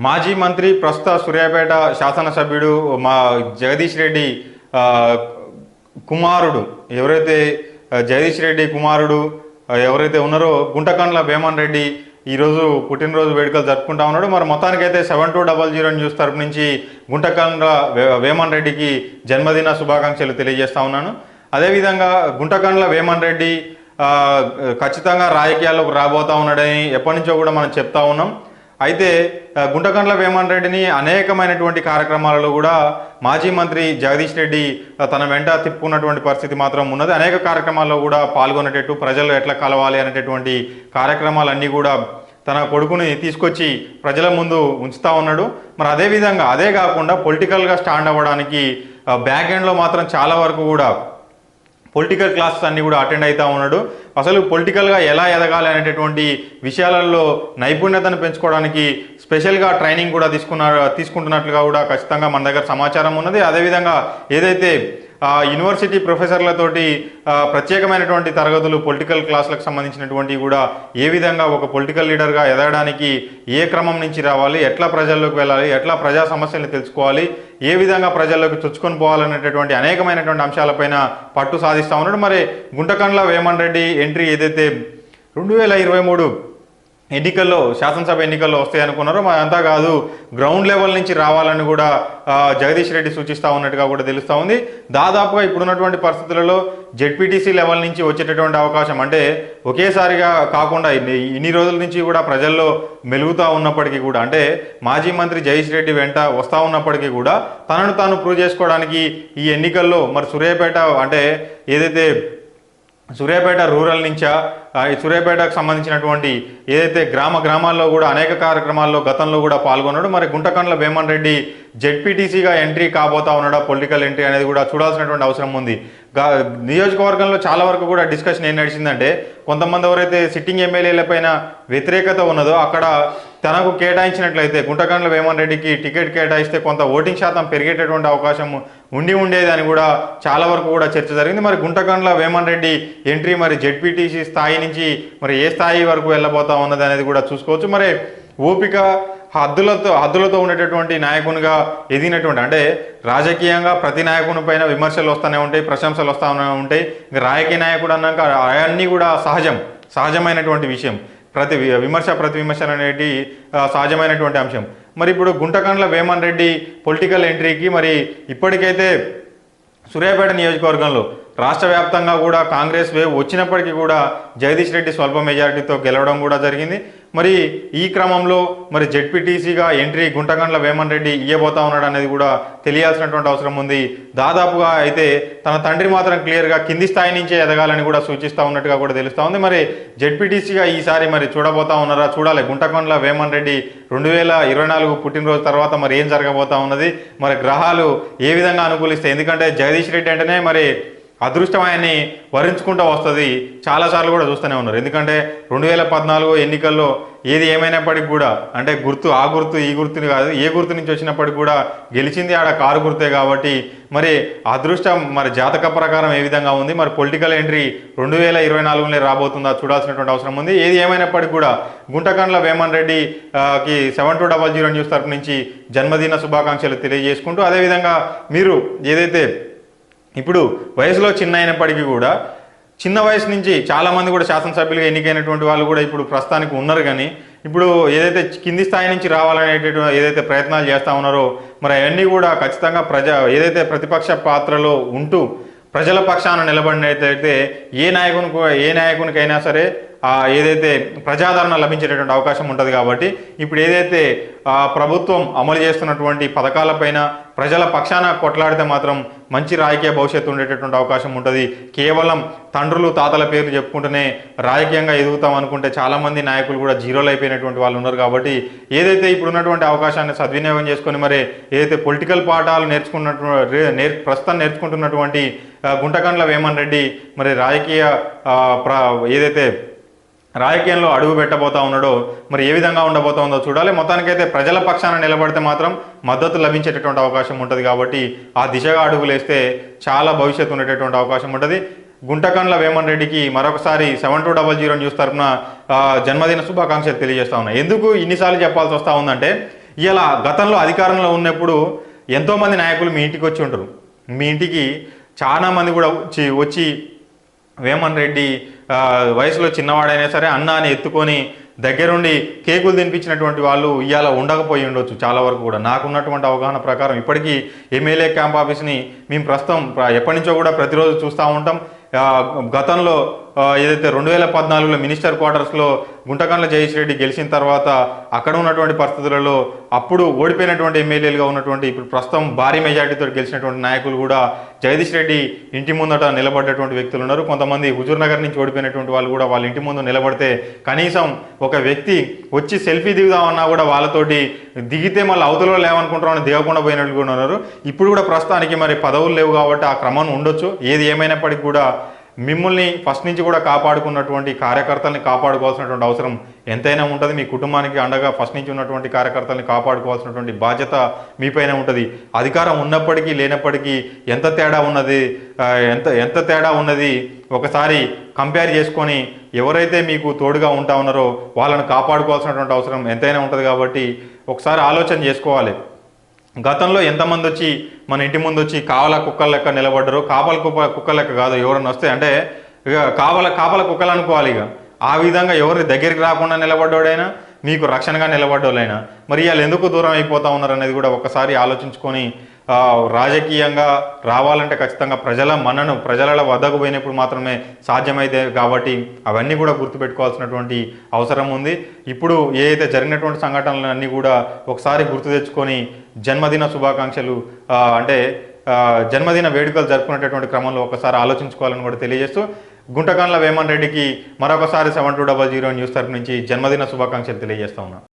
మాజీ మంత్రి ప్రస్తుత సూర్యాపేట శాసనసభ్యుడు మా జగదీష్ రెడ్డి కుమారుడు. ఎవరైతే జగదీష్ రెడ్డి కుమారుడు ఎవరైతే ఉన్నారో గుంటకండ్ల భేమన్ రెడ్డి ఈరోజు పుట్టినరోజు వేడుకలు జరుపుకుంటా ఉన్నాడు. మరి మొత్తానికైతే seven two double zero news తరపు నుంచి గుంటకండ్ల వే- వేమన్ రెడ్డికి జన్మదిన శుభాకాంక్షలు తెలియజేస్తా ఉన్నాను. అదేవిధంగా గుంటకండ్ల వేమన్ రెడ్డి ఖచ్చితంగా రాజకీయాల్లోకి రాబోతా ఉన్నాడని ఎప్పటి నుంచో కూడా మనం చెప్తా ఉన్నాం. అయితే గుంటకండ్ల వేమన్ రెడ్డిని అనేకమైనటువంటి కార్యక్రమాలలో కూడా మాజీ మంత్రి జగదీష్ రెడ్డి తన వెంట తిప్పుకున్నటువంటి పరిస్థితి మాత్రం ఉన్నది. అనేక కార్యక్రమాల్లో కూడా పాల్గొనేటట్టు ప్రజలు ఎట్లా కలవాలి అనేటటువంటి కార్యక్రమాలన్నీ కూడా తన కొడుకుని తీసుకొచ్చి ప్రజల ముందు ఉంచుతా ఉన్నాడు. మరి అదేవిధంగా అదే కాకుండా పొలిటికల్గా స్టాండ్ అవ్వడానికి బ్యాక్ ఎండ్లో మాత్రం చాలా వరకు కూడా పొలిటికల్ క్లాసెస్ అన్నీ కూడా అటెండ్ అవుతూ ఉన్నాడు. అసలు పొలిటికల్గా ఎలా ఎదగాలి అనేటటువంటి విషయాలలో నైపుణ్యతను పెంచుకోవడానికి స్పెషల్గా ట్రైనింగ్ కూడా తీసుకున్నారు తీసుకుంటున్నట్లుగా కూడా ఖచ్చితంగా మన దగ్గర సమాచారం ఉన్నది. అదేవిధంగా ఏదైతే యూనివర్సిటీ ప్రొఫెసర్లతోటి ప్రత్యేకమైనటువంటి తరగతులు పొలిటికల్ క్లాసులకు సంబంధించినటువంటి కూడా ఏ విధంగా ఒక పొలిటికల్ లీడర్గా ఎదగడానికి ఏ క్రమం నుంచి రావాలి ఎట్లా ప్రజల్లోకి వెళ్ళాలి ఎట్లా ప్రజా సమస్యలను తెలుసుకోవాలి ఏ విధంగా ప్రజల్లోకి చొచ్చుకొని పోవాలనేటటువంటి అనేకమైనటువంటి అంశాలపైన పట్టు సాధిస్తా ఉన్నాడు. మరి గుంటకండ్ల వేమన్ రెడ్డి ఎంట్రీ ఏదైతే రెండు వేల ఇరవై మూడు ఎన్నికల్లో శాసనసభ ఎన్నికల్లో వస్తాయి అనుకున్నారు మరి అంతా కాదు. గ్రౌండ్ లెవెల్ నుంచి రావాలని కూడా జగదీష్ రెడ్డి సూచిస్తూ ఉన్నట్టుగా కూడా తెలుస్తూ ఉంది. దాదాపుగా ఇప్పుడున్నటువంటి పరిస్థితులలో జెడ్పీటీసీ లెవెల్ నుంచి వచ్చేటటువంటి అవకాశం అంటే ఒకేసారిగా కాకుండా ఇన్ని ఇన్ని రోజుల నుంచి కూడా ప్రజల్లో మెలుగుతూ ఉన్నప్పటికీ కూడా అంటే మాజీ మంత్రి జగదీష్ రెడ్డి వెంట వస్తూ ఉన్నప్పటికీ కూడా తనను తాను ప్రూవ్ చేసుకోవడానికి ఈ ఎన్నికల్లో మరి సూర్యాపేట అంటే ఏదైతే సూర్యాపేట రూరల్ నుంచా సూర్యాపేటకు సంబంధించినటువంటి ఏదైతే గ్రామ గ్రామాల్లో కూడా అనేక కార్యక్రమాల్లో గతంలో కూడా పాల్గొన్నాడు. మరి గుంటకండ్ల భీమన్ రెడ్డి జెడ్పీటీసీగా ఎంట్రీ కాబోతా ఉన్నాడా? పొలిటికల్ ఎంట్రీ అనేది కూడా చూడాల్సినటువంటి అవసరం ఉంది. నియోజకవర్గంలో చాలా వరకు కూడా డిస్కషన్ ఏం నడిచిందంటే కొంతమంది ఎవరైతే సిట్టింగ్ ఎమ్మెల్యేల పైన వ్యతిరేకత ఉన్నదో అక్కడ తనకు కేటాయించినట్లయితే గుంటకండ్ల వేమన్ రెడ్డికి టికెట్ కేటాయిస్తే కొంత ఓటింగ్ శాతం పెరిగేటటువంటి అవకాశం ఉండి ఉండేది అని కూడా చాలా వరకు కూడా చర్చ జరిగింది. మరి గుంటకండ్ల వేమన్ రెడ్డి ఎంట్రీ మరి జెడ్పీటీసీ స్థాయి నుంచి మరి ఏ స్థాయి వరకు వెళ్ళబోతా ఉన్నది అనేది కూడా చూసుకోవచ్చు. మరి ఓపిక హద్దులతో హద్దులతో ఉండేటటువంటి నాయకునిగా ఎదిగినటువంటి అంటే రాజకీయంగా ప్రతి నాయకుని పైన విమర్శలు వస్తూనే ఉంటాయి ప్రశంసలు వస్తూనే ఉంటాయి. ఇంకా రాజకీయ నాయకుడు అన్నాక అవన్నీ కూడా సహజం సహజమైనటువంటి విషయం. ప్రతి విమర్శ ప్రతి విమర్శలు అనేది సహజమైనటువంటి అంశం. మరి ఇప్పుడు గుంటకండ్ల వేమన్ రెడ్డి పొలిటికల్ ఎంట్రీకి మరి ఇప్పటికైతే సూర్యాపేట నియోజకవర్గంలో రాష్ట్ర వ్యాప్తంగా కూడా కాంగ్రెస్ వేవ్ వచ్చినప్పటికీ కూడా జగదీష్ రెడ్డి స్వల్ప మెజారిటీతో గెలవడం కూడా జరిగింది. మరి ఈ క్రమంలో మరి జెడ్పీటీసీగా ఎంట్రీ గుంటగండ్ల వేమన్ రెడ్డి ఇయ్యబోతా ఉన్నాడు అనేది కూడా తెలియాల్సినటువంటి అవసరం ఉంది. దాదాపుగా అయితే తన తండ్రి మాత్రం క్లియర్గా కింది స్థాయి నుంచే ఎదగాలని కూడా సూచిస్తూ ఉన్నట్టుగా కూడా తెలుస్తూ ఉంది. మరి జెడ్పీటీసీగా ఈసారి మరి చూడబోతా ఉన్నారా? చూడాలి. గుంటకొండల వేమన్ రెడ్డి రెండు వేల ఇరవై నాలుగు పుట్టినరోజు తర్వాత మరి ఏం జరగబోతా ఉన్నది? మరి గ్రహాలు ఏ విధంగా అనుకూలిస్తాయి? ఎందుకంటే జగదీష్ రెడ్డి అంటేనే మరి అదృష్టం ఆయన్ని వరించుకుంటూ వస్తుంది. చాలాసార్లు కూడా చూస్తూనే ఉన్నారు. ఎందుకంటే రెండు వేల పద్నాలుగు ఎన్నికల్లో ఏది ఏమైనప్పటికీ కూడా అంటే గుర్తు ఆ గుర్తు ఈ గుర్తుని కాదు ఏ గుర్తు నుంచి వచ్చినప్పటికీ కూడా గెలిచింది ఆడ కారు గుర్తే కాబట్టి మరి అదృష్టం మరి జాతక ప్రకారం ఏ విధంగా ఉంది? మరి పొలిటికల్ ఎంట్రీ రెండు వేల ఇరవై నాలుగులో రాబోతుందా? చూడాల్సినటువంటి అవసరం ఉంది. ఏది ఏమైనప్పటికీ కూడా గుంటకండ్ల వేమన్ రెడ్డికి seven two double zero news తరపు నుంచి జన్మదిన శుభాకాంక్షలు తెలియజేసుకుంటూ అదేవిధంగా మీరు ఏదైతే ఇప్పుడు వయసులో చిన్న అయినప్పటికీ కూడా చిన్న వయసు నుంచి చాలా మంది కూడా శాసనసభ్యులుగా ఎన్నికైనటువంటి వాళ్ళు కూడా ఇప్పుడు ప్రస్తుతానికి ఉన్నారు కానీ ఇప్పుడు ఏదైతే కింది స్థాయి నుంచి రావాలనేటటువంటి ఏదైతే ప్రయత్నాలు చేస్తూ ఉన్నారో మరి అవన్నీ కూడా ఖచ్చితంగా ప్రజా ఏదైతే ప్రతిపక్ష పాత్రలో ఉంటూ ప్రజల పక్షాన నిలబడినట్లయితే ఏ నాయకునికి ఏ నాయకునికైనా సరే ఏదైతే ప్రజాదరణ లభించేటటువంటి అవకాశం ఉంటుంది కాబట్టి ఇప్పుడు ఏదైతే ప్రభుత్వం అమలు చేస్తున్నటువంటి పథకాలపైన ప్రజల పక్షాన కొట్లాడితే మాత్రం మంచి రాజకీయ భవిష్యత్తు ఉండేటటువంటి అవకాశం ఉంటుంది. కేవలం తండ్రులు తాతల పేర్లు చెప్పుకుంటూనే రాజకీయంగా ఎదుగుతాం అనుకుంటే చాలామంది నాయకులు కూడా జీరోలు అయిపోయినటువంటి వాళ్ళు ఉన్నారు కాబట్టి ఏదైతే ఇప్పుడు ఉన్నటువంటి అవకాశాన్ని సద్వినియోగం చేసుకొని మరి ఏదైతే పొలిటికల్ పాఠాలు నేర్చుకున్నటువంటి నేర్ ప్రస్తుతం నేర్చుకుంటున్నటువంటి గుంటకండ్ల వేమన్ రెడ్డి మరి రాజకీయ ప్ర ఏదైతే రాజకీయంలో అడుగు పెట్టబోతా ఉన్నాడో మరి ఏ విధంగా ఉండబోతా ఉందో చూడాలి. మొత్తానికైతే ప్రజల పక్షాన నిలబడితే మాత్రం మద్దతు లభించేటటువంటి అవకాశం ఉంటుంది కాబట్టి ఆ దిశగా అడుగులేస్తే చాలా భవిష్యత్తు ఉండేటటువంటి అవకాశం ఉంటుంది. గుంటకండ్ల వేమన్ రెడ్డికి మరొకసారి seven two double zero news తరఫున జన్మదిన శుభాకాంక్షలు తెలియజేస్తా ఉన్నాయి ఎందుకు ఇన్నిసార్లు చెప్పాల్సి వస్తూ ఉందంటే ఇలా గతంలో అధికారంలో ఉన్నప్పుడు ఎంతోమంది నాయకులు మీ ఇంటికి వచ్చి ఉంటారు. మీ ఇంటికి చాలామంది కూడా వచ్చి వచ్చి వేమన్ రెడ్డి వయసులో చిన్నవాడైనా సరే అన్న అని ఎత్తుకొని దగ్గరుండి కేకులు తినిపించినటువంటి వాళ్ళు ఇవాళ ఉండకపోయి ఉండొచ్చు చాలా వరకు కూడా. నాకున్నటువంటి అవగాహన ప్రకారం ఇప్పటికీ ఎమ్మెల్యే క్యాంప్ ఆఫీస్ని మేము ప్రస్తుతం ప్ర- ఎప్పటి నుంచో కూడా ప్రతిరోజు చూస్తూ ఉంటాం. గతంలో ఏదైతే రెండు వేల పద్నాలుగులో మినిస్టర్ క్వార్టర్స్లో గుంటకండ్ల జయేష్ రెడ్డి గెలిచిన తర్వాత అక్కడ ఉన్నటువంటి పరిస్థితులలో అప్పుడు ఓడిపోయినటువంటి ఎమ్మెల్యేలుగా ఉన్నటువంటి ఇప్పుడు ప్రస్తుతం భారీ మెజార్టీతో గెలిచినటువంటి నాయకులు కూడా జగదీష్ రెడ్డి ఇంటి ముందట నిలబడ్డటువంటి వ్యక్తులు ఉన్నారు. కొంతమంది హుజూర్ నగర్ నుంచి ఓడిపోయినటువంటి వాళ్ళు కూడా వాళ్ళ ఇంటి ముందు నిలబడితే కనీసం ఒక వ్యక్తి వచ్చి సెల్ఫీ దిగుదామన్నా కూడా వాళ్ళతోటి దిగితే మళ్ళీ అవతలలో లేవనుకుంటామని దిగకుండా పోయినట్లు కూడా ఉన్నారు. ఇప్పుడు కూడా ప్రస్తుతానికి మరి పదవులు లేవు కాబట్టి ఆ క్రమం ఉండొచ్చు. ఏది ఏమైనప్పటికీ కూడా మిమ్మల్ని ఫస్ట్ నుంచి కూడా కాపాడుకున్నటువంటి కార్యకర్తల్ని కాపాడుకోవాల్సినటువంటి అవసరం ఎంతైనా ఉంటుంది. మీ కుటుంబానికి అండగా ఫస్ట్ నుంచి ఉన్నటువంటి కార్యకర్తల్ని కాపాడుకోవాల్సినటువంటి బాధ్యత మీపైన ఉంటుంది. అధికారం ఉన్నప్పటికీ లేనప్పటికీ ఎంత తేడా ఉన్నది ఎంత ఎంత తేడా ఉన్నది ఒకసారి కంపేర్ చేసుకొని ఎవరైతే మీకు తోడుగా ఉంటా ఉన్నారో వాళ్ళని కాపాడుకోవాల్సినటువంటి అవసరం ఎంతైనా ఉంటుంది కాబట్టి ఒకసారి ఆలోచన చేసుకోవాలి. గతంలో ఎంతమంది వచ్చి మన ఇంటి ముందు వచ్చి కావల కుక్కల లెక్క నిలబడ్డారు కాపల కుక్క లెక్క కాదు ఎవరన్నా వస్తే అంటే ఇక కావల కాపల కుక్కలు అనుకోవాలి ఇక. ఆ విధంగా ఎవరి దగ్గరికి రాకుండా నిలబడ్డోడైనా మీకు రక్షణగా నిలబడ్డోళ్ళైనా మరి వాళ్ళు ఎందుకు దూరం అయిపోతా ఉన్నారు అనేది కూడా ఒకసారి ఆలోచించుకొని రాజకీయంగా రావాలంటే ఖచ్చితంగా ప్రజల మనను ప్రజల వద్దకు పోయినప్పుడు మాత్రమే సాధ్యమైతే కాబట్టి అవన్నీ కూడా గుర్తుపెట్టుకోవాల్సినటువంటి అవసరం ఉంది. ఇప్పుడు ఏదైతే జరిగినటువంటి సంఘటనలు అన్నీ కూడా ఒకసారి గుర్తు తెచ్చుకొని జన్మదిన శుభాకాంక్షలు అంటే జన్మదిన వేడుకలు జరుపుకునేటటువంటి క్రమంలో ఒకసారి ఆలోచించుకోవాలని కూడా తెలియజేస్తూ గుంటకండ్ల వేమన్ రెడ్డికి మరొకసారి seven two double zero news తరపు నుంచి జన్మదిన శుభాకాంక్షలు తెలియజేస్తా ఉన్నా.